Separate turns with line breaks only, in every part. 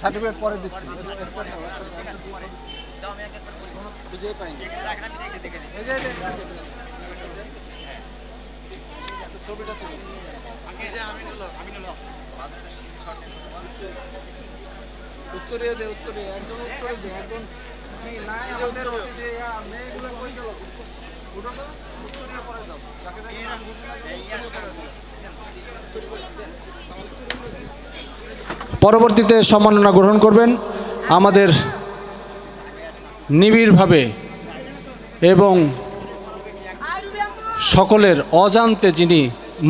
Certificate পরে দিচ্ছি। বুঝেই পাইনি এই এই ছবিটা তুলি উত্তরে দে উত্তরে একজন উত্তরে দে একজন কি নাই আমাদের যে মেয়েগুলো কই গেল? উঠো তো উত্তরে পরে যাও। তাকে পরবর্তীতে সম্মাননা গ্রহণ করবেন আমাদের নিবিড়ভাবে এবং সকলের অজান্তে যিনি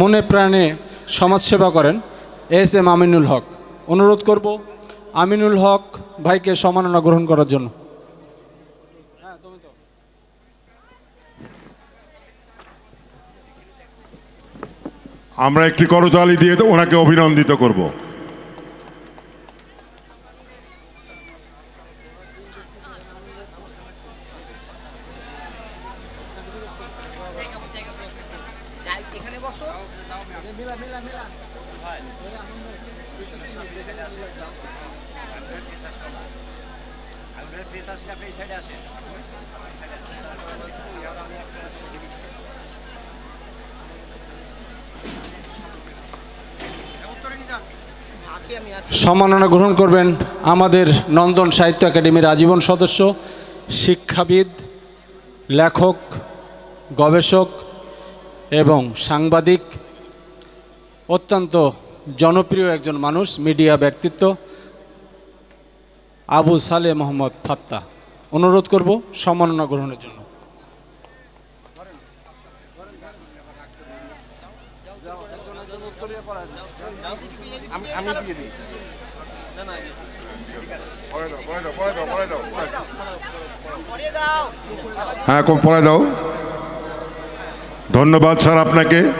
মনে প্রাণে সমাজসেবা করেন, এস এম আমিনুল হক। অনুরোধ করব আমিনুল হক ভাইকে সম্মাননা গ্রহণ করার জন্য।
আমরা একটি করতালি দিয়ে ওনাকে অভিনন্দিত করব।
এখানে বসো সম্মাননা গ্রহণ করবেন আমাদের নন্দন সাহিত্য একাডেমির আজীবন সদস্য, শিক্ষাবিদ, লেখক, গবেষক এবং সাংবাদিক, অত্যন্ত জনপ্রিয় একজন মানুষ, মিডিয়া ব্যক্তিত্ব, আবু সালে মোহাম্মদ ফাত্তা। অনুরোধ করব সম্মাননা গ্রহণের জন্য।
আমি দিয়ে দিই। হ্যাঁ পড়ে দাও। ধন্যবাদ স্যার আপনাকে।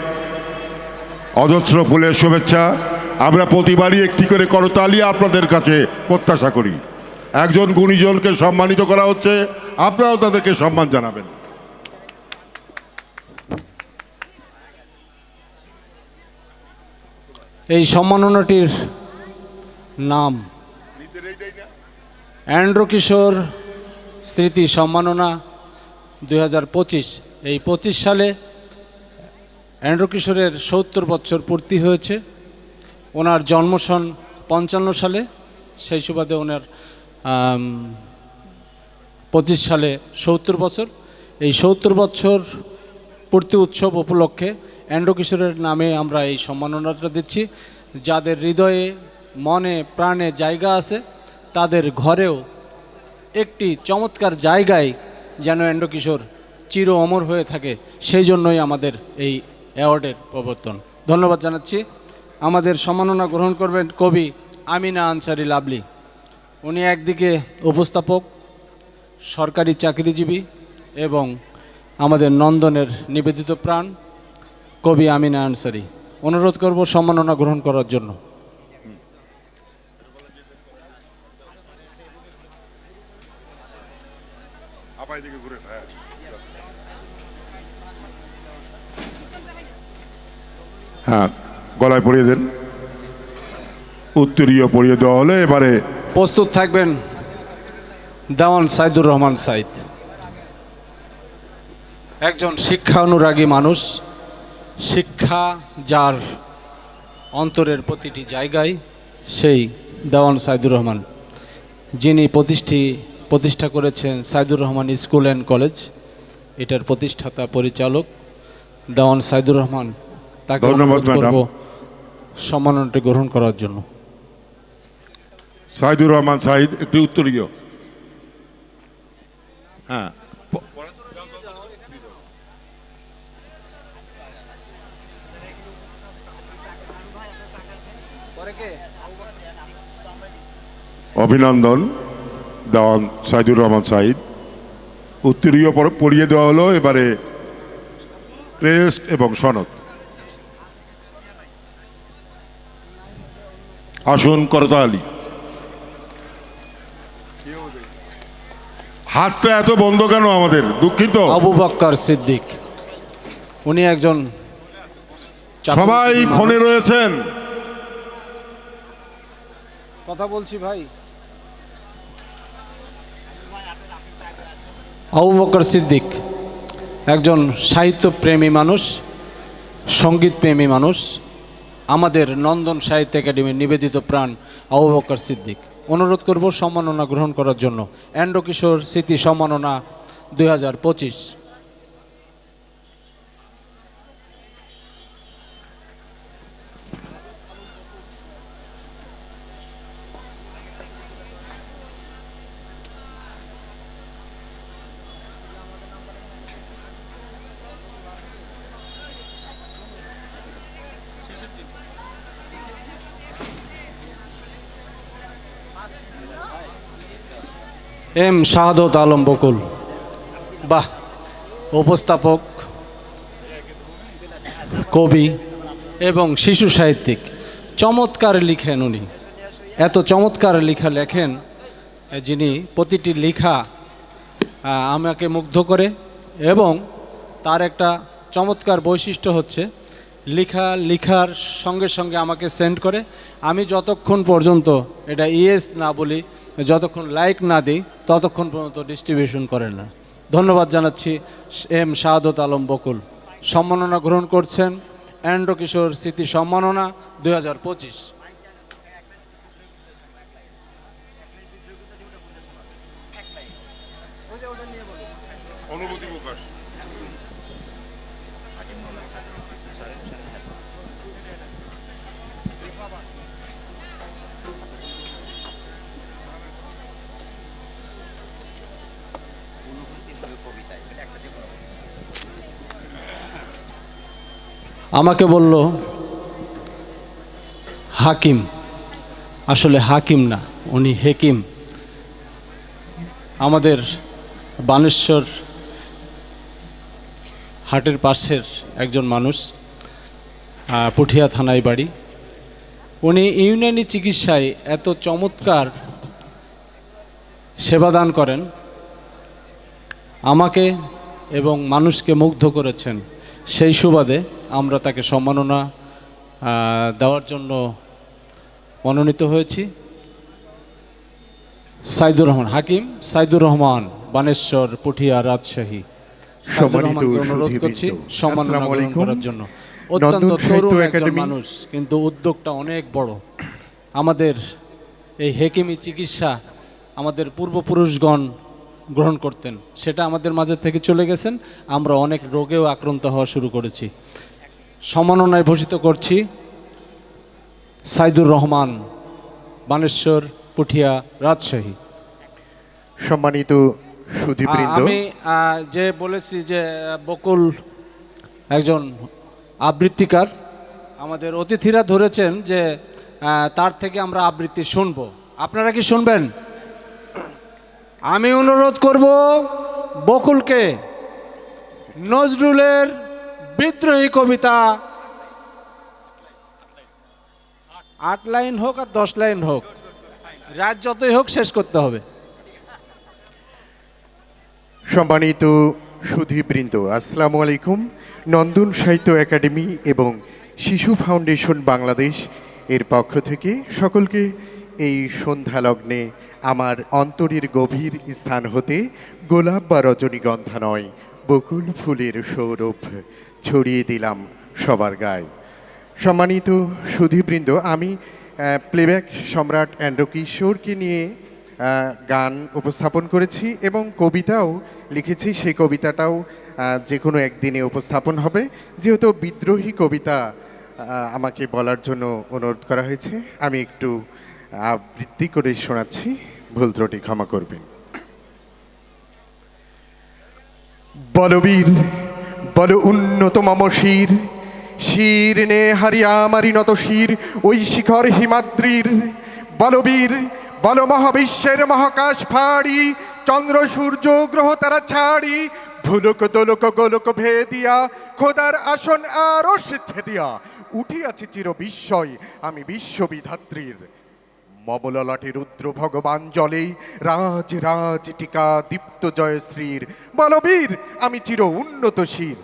অজস্র ফুলের শুভেচ্ছা। আমরা প্রতিবারই একটি করে করতালি আপনাদের কাছে প্রত্যাশা করি। একজন গুণীজনকে সম্মানিত করা হচ্ছে। আপনারাও তাদেরকে সম্মান জানাবেন।
এই সম্মাননাটির নাম। অ্যান্ড্রো কিশোর স্মৃতি সম্মাননা দু হাজার পঁচিশ। এই পঁচিশ সালে অ্যান্ড্রো কিশোরের সত্তর বছর পূর্তি হয়েছে। ওনার জন্মসন পঞ্চান্ন সালে। সেই সুবাদে ওনার পঁচিশ সালে সত্তর বছর। এই সত্তর বছর পূর্তি উৎসব উপলক্ষে অ্যান্ড্রো কিশোরের নামে আমরা এই সম্মাননাটা দিচ্ছি। যাদের হৃদয়ে, মনে, প্রাণে জায়গা আছে, তাদের ঘরেও একটি চমৎকার জায়গায় যেন অ্যান্ড্রো কিশোর চির অমর হয়ে থাকে, সেই জন্যই আমাদের এই অ্যাওয়ার্ডের প্রবর্তন। ধন্যবাদ জানাচ্ছি। আমাদের সম্মাননা গ্রহণ করবেন কবি আমিনা আনসারি লাভলি উনি একদিকে উপস্থাপক, সরকারি চাকরিজীবী এবং আমাদের নন্দনের নিবেদিত প্রাণ। কবি আমিনা আনসারি। অনুরোধ করব সম্মাননা গ্রহণ করার জন্য।
হ্যাঁ গলায় পরিয়ে দেন। উত্তরীয় পরিয়ে দেওয়া হলে এবারে
প্রস্তুত থাকবেন দেওয়ান সাইদুর রহমান সাইদ। একজন শিক্ষা অনুরাগী মানুষ। শিক্ষা যার অন্তরের প্রতিটি জায়গায় সেই দেওয়ান সাইদুর রহমান। যিনি প্রতিষ্ঠি প্রতিষ্ঠা করেছেন Saidur Rahman school and college. এটার প্রতিষ্ঠাতা পরিচালক দেওয়ান সাইদুর রহমান। তাকে
ধন্যবাদ,
করব। সম্মাননাটি গ্রহণ করার জন্য।
সাইদুর রহমান সাহিদ একটি উত্তরীয় হ্যাঁ। অভিনন্দন দেওয়ান সাইদুর রহমান সাহিদ উত্তরীয় পড়িয়ে দেওয়া হলো এবারে ক্রেস্ট এবং সনদ। আসুন করতালি হাতটা এত বন্ধ কেন আমাদের? দুঃখিত।
আবু বক্কর সিদ্দিক উনি একজন
সবাই ফোনে রয়েছেন।
কথা বলছি ভাই। আবু বকর সিদ্দিক একজন সাহিত্যপ্রেমী মানুষ, সঙ্গীতপ্রেমী মানুষ, আমাদের নন্দন সাহিত্য একাডেমির নিবেদিত প্রাণ আবু বকর সিদ্দিক। অনুরোধ করব সম্মাননা গ্রহণ করার জন্য। অ্যান্ড্রো কিশোর স্মৃতি সম্মাননা দু হাজার পঁচিশ। এম শাহাদত আলম বকুল। বাহ, উপস্থাপক, কবি এবং শিশু সাহিত্যিক। চমৎকার লিখেন উনি। এত চমৎকার লেখা লেখেন যিনি প্রতিটি লেখা আমাকে মুগ্ধ করে এবং তার একটা চমৎকার বৈশিষ্ট্য হচ্ছে লেখা, লেখার সঙ্গে সঙ্গে আমাকে সেন্ড করে। আমি যতক্ষণ পর্যন্ত এটা ইয়েস না বলি, যতক্ষণ লাইক না দিই, ততক্ষণ পর্যন্ত ডিস্ট্রিবিউশন করে না। ধন্যবাদ জানাচ্ছি এম শাহাদত আলম বকুল। সম্মাননা গ্রহণ করছেন অ্যান্ড্রো কিশোর স্মৃতি সম্মাননা দু হাজার পঁচিশ। আমাকে বলল, হাকিম, আসলে হাকিম না, উনি হেকিম। আমাদের বানেশ্বর হাটের পাশের একজন মানুষ পুঠিয়া থানায় বাড়ি। উনি ইউনানি চিকিৎসায় এত চমৎকার সেবাদান করেন। আমাকে এবং মানুষকে মুগ্ধ করেছেন সেই সুবাদে। আমরা তাকে সম্মাননা দেওয়ার জন্য মনোনীত হয়েছি। সাইদুর রহমান হাকিম সাইদুর রহমান বানেশ্বর পুঠিয়া রাজশাহী। অনুরোধ করছি সম্মাননা গ্রহণ করার জন্য। অত্যন্ত তরুণ একজন মানুষ কিন্তু উদ্যোগটা অনেক বড়। আমাদের এই হেকিমি চিকিৎসা আমাদের পূর্বপুরুষগণ গ্রহণ করতেন। সেটা আমাদের মাঝে থেকে চলে গেছেন। আমরা অনেক রোগেও আক্রান্ত হওয়া শুরু করেছি। সম্মাননায় ভূষিত করছি সাইদুর রহমান বানেশ্বর পুঠিয়া রাজশাহী।
সম্মানিত সুধীবৃন্দ।
আমি যে বলেছি যে বকুল একজন আবৃত্তিকার আমাদের অতিথিরা ধরেছেন যে তার থেকে আমরা আবৃত্তি শুনব। আপনারা কি শুনবেন? আমি অনুরোধ করব বকুলকে নজরুলের বিদ্রোহী কবিতা। আট লাইন হোক আর দশ লাইন হোক, রাত যতই হোক শেষ করতে হবে।
সম্মানিত সুধীবৃন্দ, আসসালামু আলাইকুম। নন্দন সাহিত্য একাডেমি এবং শিশু ফাউন্ডেশন বাংলাদেশ এর পক্ষ থেকে সকলকে এই সন্ধ্যা লগ্নে আমার অন্তরের গভীর স্থান হতে গোলাপ বা রজনীগন্ধা নয় বকুল ফুলের সৌরভ ছড়িয়ে দিলাম সবার গায়ে। সম্মানিত সুধীবৃন্দ, আমি প্লেব্যাক সম্রাট অ্যান্ড্রো কিশোরকে নিয়ে গান উপস্থাপন করেছি এবং কবিতাও লিখেছি। সেই কবিতাটাও যে কোনো একদিনে উপস্থাপন হবে। যেহেতু বিদ্রোহী কবিতা আমাকে বলার জন্য অনুরোধ করা হয়েছে, আমি একটু আবৃত্তি করে শোনাচ্ছি। ভুল ত্রুটি ক্ষমা করবেন। বলবীর, বল উন্নত মম শির। নে হারিয়া আমারি নত শির, ওই শিখর হিমাদ্রির। বলবীর, বল মহাবিশ্বের মহাকাশ ফাড়ি, চন্দ্র সূর্য গ্রহ তারা ছাড়ি। ভুলক দোলক গোলক ভেদিয়া, খোদার আসন আরও ছেদিয়া উঠিয়াছি চির বিস্ময়, আমি বিশ্ববিধাত্রীর। মমললাটে রুদ্র ভগবান জলে রাজ রাজ টিকা দীপ্ত জয়শ্রীর বলবীর, আমি চির উন্নত শির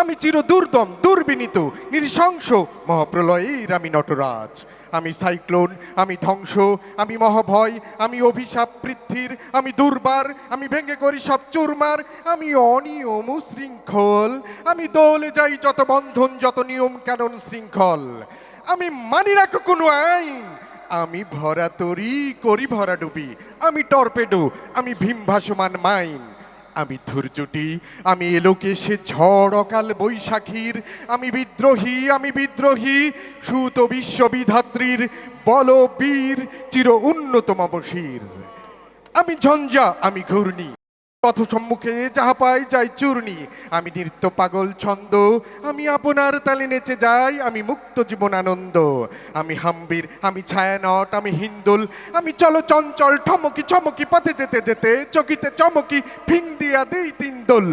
আমি চির দুর্দম, দুর্বিনীত, নৃশংস মহাপ্রলয়ের আমি নটরাজ। আমি সাইক্লোন, আমি ধ্বংস, আমি মহাভয়, আমি অভিশাপ পৃথ্বীর আমি দুর্বার, আমি ভেঙে করি সব চুরমার, আমি অনিয়ম শৃঙ্খল, আমি দোলে যাই যত বন্ধন, যত নিয়ম কানুন শৃঙ্খল। আমি মানি রাখো কোনো আইন আমি ভরা তরি করি ভরা ডুবি, আমি টর্পেডো, আমি ভীম ভাসমান মাইন। আমি ধৈর্যটি আমি এলোকে সে ঝড় অকাল বৈশাখীর, আমি বিদ্রোহী আমি বিদ্রোহী, সুত বিশ্ববিধাত্রীর বল বীর চির উন্নতম বশীর। আমি ঝঞ্ঝা, আমি ঘূর্ণি। পথ সম্মুখে যাহা পাই যাই চূর্ণি। আমি নৃত্য পাগল ছন্দ, আমি আপনার তালে নেচে যাই, আমি মুক্ত জীবন আনন্দ। আমি হাম্বির, আমি ছায়ানট, আমি হিন্দুল, আমি চলো চঞ্চল, ঠমকি চমকি পথে যেতে যেতে, চকিতে চমকি ফিং দিয়া দিই তিন দোল।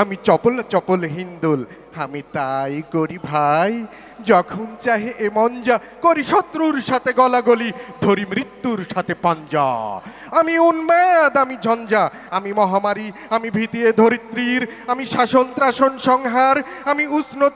আমি চপল চপল হিন্দুল আমি তাই করি ভাই, যখন চাহে এ মঞ্জা, করি শত্রুর সাথে গলাগলি, ধরি মৃত্যুর সাথে পাঞ্জা। আমি উন্মাদ, আমি ঝঞ্ঝা, আমি মহামারী, আমি ভীতিয়ে ধরিত্রীর, আমি শাসন ত্রাসন সংহার, আমি উষ্ণ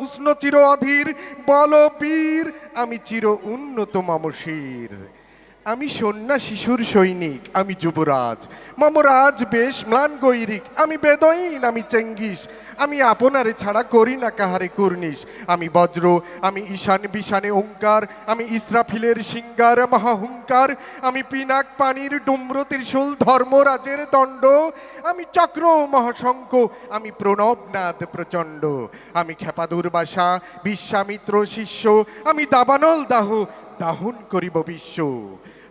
উষ্ণ চির অধীর বল বীর আমি চির উন্নত মামশির। আমি সন্না শিশুর সৈনিক, আমি যুবরাজ। মমরাজ বেশ ম্লান গৈরিক, আমি বেদইন, আমি চেঙ্গিস। আমি আপনারে ছাড়া করি না কাহারে কুর্নিশ। আমি বজ্র, আমি ঈশান বিশানে ওঙ্কার, আমি ইসরাফিলের সিঙ্গার মহাহুঙ্কার। আমি পিনাক পানির ডুম্র ত্রিশূল ধর্মরাজের দণ্ড। আমি চক্র মহাশঙ্খ, আমি প্রণবনাথ প্রচণ্ড। আমি খেপাদুর বাসা, বিশ্বামিত্র শিষ্য, আমি দাবানল দাহ দাহন করিব বিশ্ব।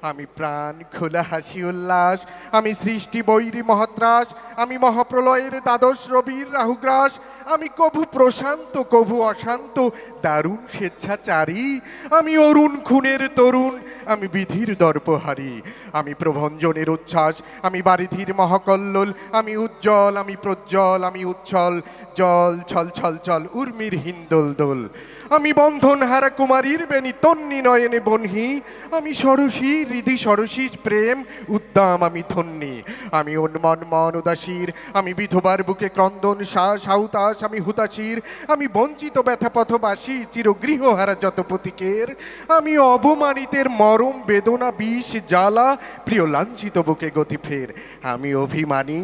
আমি প্রাণ খোলা হাসি উল্লাস, আমি সৃষ্টি বৈরী মহাত্রাস, আমি মহাপ্রলয়ের দ্বাদশ রবির রাহুগ্রাস, আমি কভু প্রশান্ত, কভু অশান্ত, দারুণ স্বেচ্ছাচারী, আমি অরুণ খুনের তরুণ, আমি বিধির দর্পহারী, আমি প্রভঞ্জনের উচ্ছ্বাস, আমি বারিধির মহাকল্লোল, আমি উজ্জ্বল, আমি প্রজ্জ্বল, আমি উচ্ছল, জল, ছল ছল চল উর্মির হিন্দোল দোল। আমি বন্ধন হারা কুমারীর বেনি তন্নি নয়নে বনহি। আমি সরসী, হৃদি সরসী প্রেম, উদ্দাম আমি ধন্যী। আমি উন্মন মন উদাসীর, আমি বিধবার বুকে ক্রন্দন শ্বাস হাউতাস আমি হুতাশির। আমি বঞ্চিত ব্যথা পথবাসী, চিরগৃহহারা যত প্রতীকের আমি অবমানিতের মরম বেদনা বিষ জ্বালা, প্রিয় লাঞ্ছিত বুকে গতি ফের। আমি অভিমানী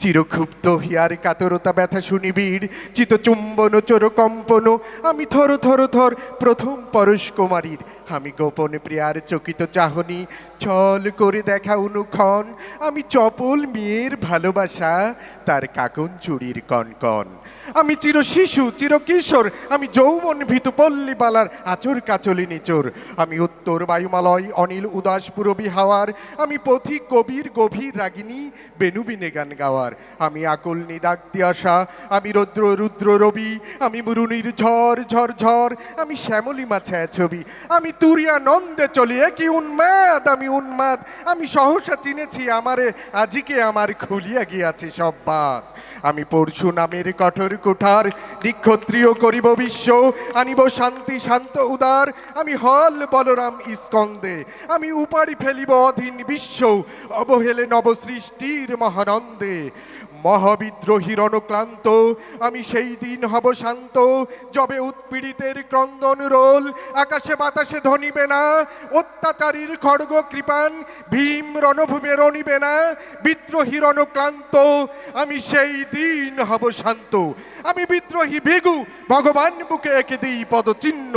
চিরক্ষুব্ধ হিয়ার কাতরতা ব্যথা শুনিবির চিত চুম্বন চোর কম্পন আমি থর থর থর প্রথম পরশ কুমারীর আমি গোপন প্রিয়ার চকিত চাহনি ছল করে দেখা অনুক্ষণ। আমি চপল মেয়ের ভালোবাসা, তার কাকন চুরির কনকন। আমি চির শিশু, চির কিশোর, আমি যৌবন ভীতু পল্লীবালার আচর কাচলি নিচোর। আমি উত্তর বায়ুমালয়, অনিল উদাস পুরবী হাওয়ার। আমি পথিক কবির গভীর রাগিনী বেনুবিনে গান গাওয়ার। আমি আকুল নিদাক দিয়াশা, আমি রৌদ্র রুদ্র রবি। আমি মুরুনির ঝড় ঝড় ঝড়, আমি শ্যামলিমা ছায়া ছবি আমি তুরিয়া নন্দে চলি কি উন্মাদ, আমি উন্মাদ। আমি সহসা চিনেছি, আমারে আজিকে আমার খুলিয়া গিয়াছে সব বাদ আমি পরশু নামের কঠোর কুঠার, নিক্ষত্রিয় করিব বিশ্ব। আনিব শান্তি, শান্ত উদার। আমি হল বলরাম ইস্কন্দে। আমি উপাড়ি ফেলিব অধীন বিশ্ব। অবহেলে নবসৃষ্টির মহানন্দে। মহাবিদ্রোহীর অনুক্লান্ত আমি সেই দিন হব শান্ত। যবে উৎপীড়িতের ক্রন্দন রোল, আকাশে বাতাসে ধনিবে না। অত্যাচারীর খড়গ কৃপান, ভীম রণভূমে রণিবে না। বিদ্রোহীর অনুক্লান্ত আমি সেই দিন হব শান্ত। আমি বিদ্রোহী ভিগু, ভগবান বুকে এঁকে দিই পদচিহ্ন।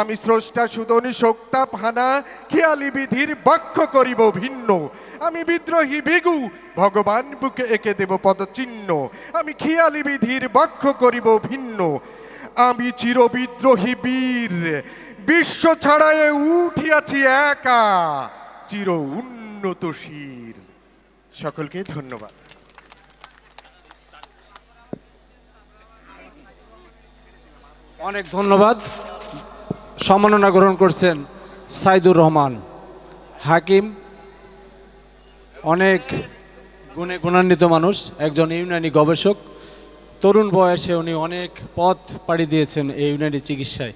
আমি স্রষ্টা সুদন শোক্তাপ হানা খেয়ালি বিধির বক্ষ করিব ভিন্ন। আমি বিদ্রোহী ভিগু, ভগবান বুকে এঁকে দেব পদচিহ্ন আমি খেয়ালি বিধির বক্ষ করিব ভিন্ন। আমি চির বিদ্রোহী বীর। বিশ্ব ছাড়ায় উঠিয়াছি একা। চির উন্নত শির। সকলকে ধন্যবাদ।
অনেক ধন্যবাদ। সম্মাননা গ্রহণ করছেন সাইদুর রহমান, হাকিম। অনেক গুণে গুণান্বিত মানুষ, একজন ইউনানি গবেষক। তরুণ বয়সে উনি অনেক পথ পাড়ি দিয়েছেন এই ইউনানি চিকিৎসায়।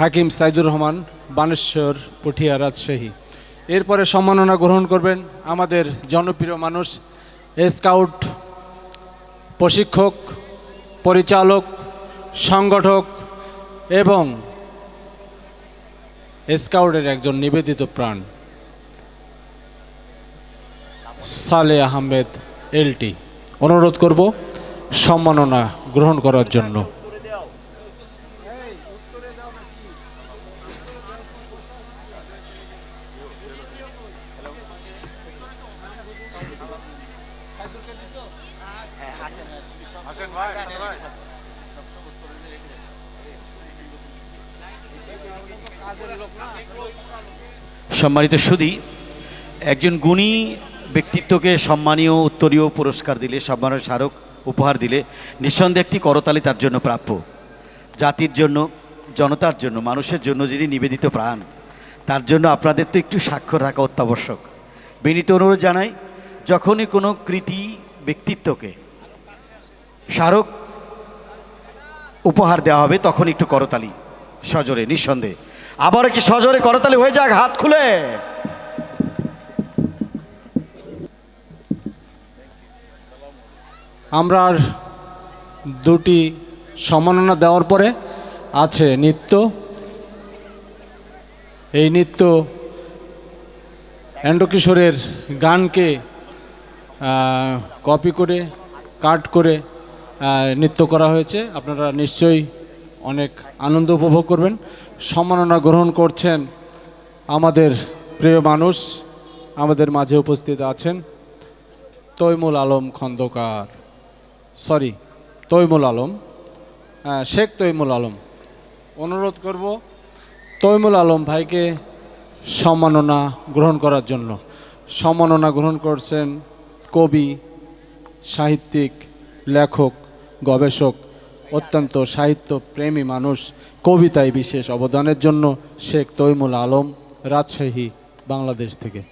হাকিম সাইদুর রহমান, বানেশ্বর পুঠিয়া রাজশাহী এরপরে সম্মাননা গ্রহণ করবেন আমাদের জনপ্রিয় মানুষ, স্কাউট প্রশিক্ষক, পরিচালক, সংগঠক এবং স্কাউটের একজন নিবেদিত প্রাণ। সালে আহমেদ এলটি। অনুরোধ করব সম্মাননা গ্রহণ করার জন্য।
সম্মানিত সুধী একজন গুণী ব্যক্তিত্বকে সম্মানীয় উত্তরীয় পুরস্কার দিলে সম্মানের স্মারক উপহার দিলে নিঃসন্দেহে একটি করতালি তার জন্য প্রাপ্য। জাতির জন্য, জনতার জন্য, মানুষের জন্য যিনি নিবেদিত প্রাণ, তার জন্য আপনাদের তো একটু স্বাক্ষর রাখা অত্যাবশ্যক। বিনীত অনুরোধ জানাই, যখনই কোনো কৃতি ব্যক্তিত্বকে স্মারক উপহার দেওয়া হবে, তখন একটু করতালি সজোরে, নিঃসন্দেহে। আবার একটি সজোরে করতালি, হয়ে যাক, হাত খুলে।
আমরা আর দুটি সম্মাননা দেওয়ার পরে আছে নৃত্য। এই নৃত্য অ্যান্ডকিশোরের গানকে কপি করে কাট করে নৃত্য করা হয়েছে। আপনারা নিশ্চয়ই অনেক আনন্দ উপভোগ করবেন। সম্মাননা গ্রহণ করছেন আমাদের প্রিয় মানুষ, আমাদের মাঝে উপস্থিত আছেন তৈমুল আলম খন্দকার। সরি তৈমুল আলম। হ্যাঁ, শেখ তৈমুল আলম। অনুরোধ করব তৈমুল আলম ভাইকে সম্মাননা গ্রহণ করার জন্য। সম্মাননা গ্রহণ করছেন কবি সাহিত্যিক লেখক গবেষক অত্যন্ত সাহিত্য প্রেমী মানুষ কবিতায় বিশেষ অবদানের জন্য শেখ তৈমুল আলম রাজশাহী বাংলাদেশ থেকে।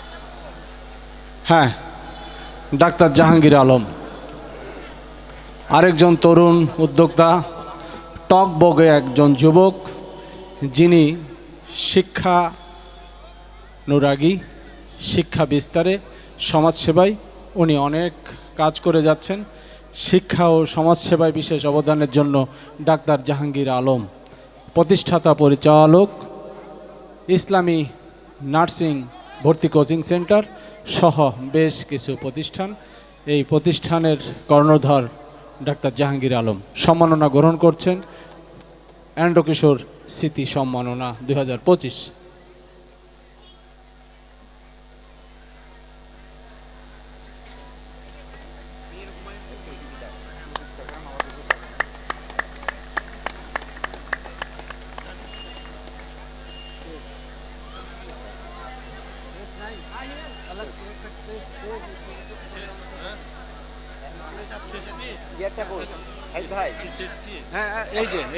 হ্যাঁ ডাক্তার জাহাঙ্গীর আলম। আরেকজন তরুণ উদ্যোক্তা, টক বগে একজন যুবক, যিনি শিক্ষা অনুরাগী, শিক্ষা বিস্তারে, সমাজসেবায় উনি অনেক কাজ করে যাচ্ছেন। শিক্ষা ও সমাজসেবায় বিশেষ অবদানের জন্য ডাক্তার জাহাঙ্গীর আলম, প্রতিষ্ঠাতা পরিচালক, ইসলামী নার্সিং ভর্তি কোচিং সেন্টার সহ বেশ কিছু প্রতিষ্ঠান। এই প্রতিষ্ঠানের কর্ণধর ডাক্তার জাহাঙ্গীর আলম সম্মাননা গ্রহণ করছেন। অ্যান্ড্রকিশোর স্মৃতি সম্মাননা দুই হাজার পঁচিশ।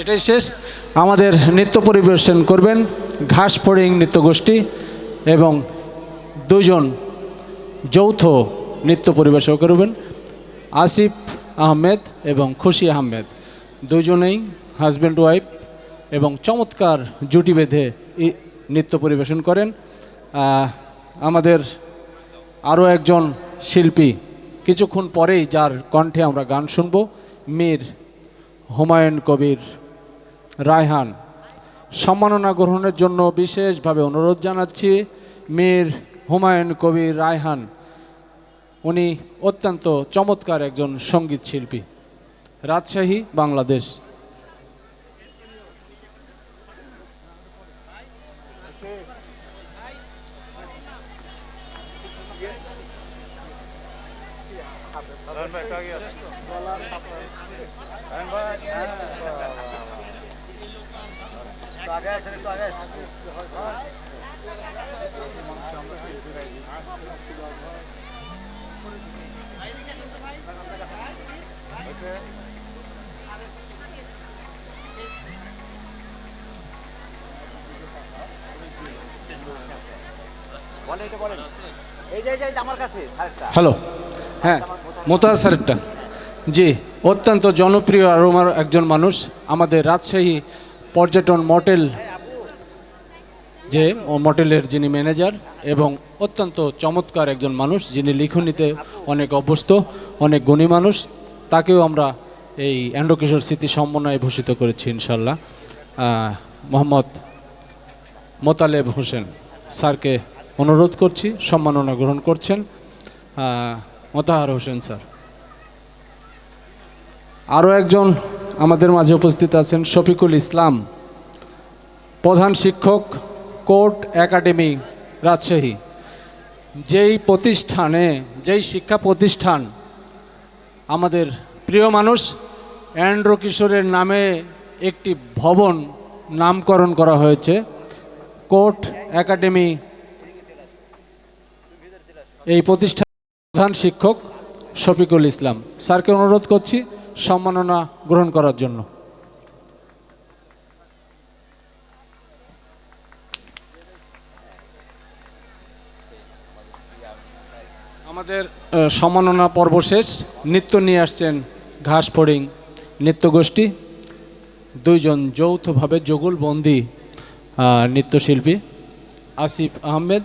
এটাই শেষ আমাদের নৃত্য পরিবেশন করবেন ঘাস ফড়িং নৃত্য গোষ্ঠী এবং দুজন যৌথ নৃত্য পরিবেশন করবেন আসিফ আহমেদ এবং খুশি আহমেদ। দুজনেই হাজব্যান্ড ওয়াইফ এবং চমৎকার জুটি বেঁধে নৃত্য পরিবেশন করেন। আমাদের আরও একজন শিল্পী। কিছুক্ষণ পরেই যার কণ্ঠে আমরা গান শুনব, মীর হুমায়ুন কবির রায়হান। সম্মাননা গ্রহণের জন্য বিশেষভাবে অনুরোধ জানাচ্ছি মীর হুমায়ুন কবির রায়হান। উনি অত্যন্ত চমৎকার একজন সংগীত শিল্পী। রাজশাহী, বাংলাদেশ
এই যে এই যে, এই যে আমার কাছে আরেকটা
হ্যালো। হ্যাঁ মোতাজ স্যারেরটা। জি অত্যন্ত জনপ্রিয় আরোমার একজন মানুষ আমাদের রাজশাহী পর্যটন মডেল যে মডেলের যিনি ম্যানেজার এবং অত্যন্ত চমৎকার একজন মানুষ, যিনি লিখনিতে অনেক অভ্যস্ত, অনেক গুণী মানুষ, তাকেও আমরা এই অ্যান্ড্রকিশোর স্মৃতি সমন্বয়ে ভূষিত করেছি ইনশাল্লাহ মোহাম্মদ মোতালেব হোসেন স্যারকে অনুরোধ করছি, সম্মাননা গ্রহণ করছেন। মোতাহার হোসেন স্যার। আরও একজন আমাদের মাঝে উপস্থিত আছেন, শফিকুল ইসলাম, প্রধান শিক্ষক কোর্ট একাডেমি, রাজশাহী। যেই প্রতিষ্ঠানে, যেই শিক্ষা প্রতিষ্ঠান আমাদের প্রিয় মানুষ অ্যান্ড্রো কিশোরের নামে একটি ভবন নামকরণ করা হয়েছে, কোর্ট একাডেমি, এই প্রতিষ্ঠান প্রধান শিক্ষক শফিকুল ইসলাম। স্যারকে অনুরোধ করছি সম্মাননা গ্রহণ করার জন্য। আমাদের সম্মাননা পর্ব শেষ। নৃত্য নিয়ে আসছেন ঘাস ফড়িং নৃত্যগোষ্ঠী। দুইজন যৌথভাবে জগুলবন্দি আহ, নৃত্যশিল্পী আসিফ আহমেদ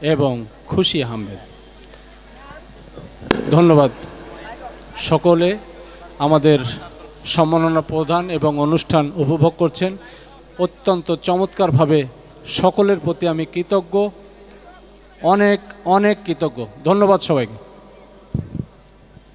এবং খুশি আহমেদ। ধন্যবাদ সকলে। আমাদের সম্মাননা প্রদান এবং অনুষ্ঠান উপভোগ করছেন। অত্যন্ত চমৎকারভাবে সকলের প্রতি আমি কৃতজ্ঞ। অনেক অনেক কৃতজ্ঞ। ধন্যবাদ সবাইকে।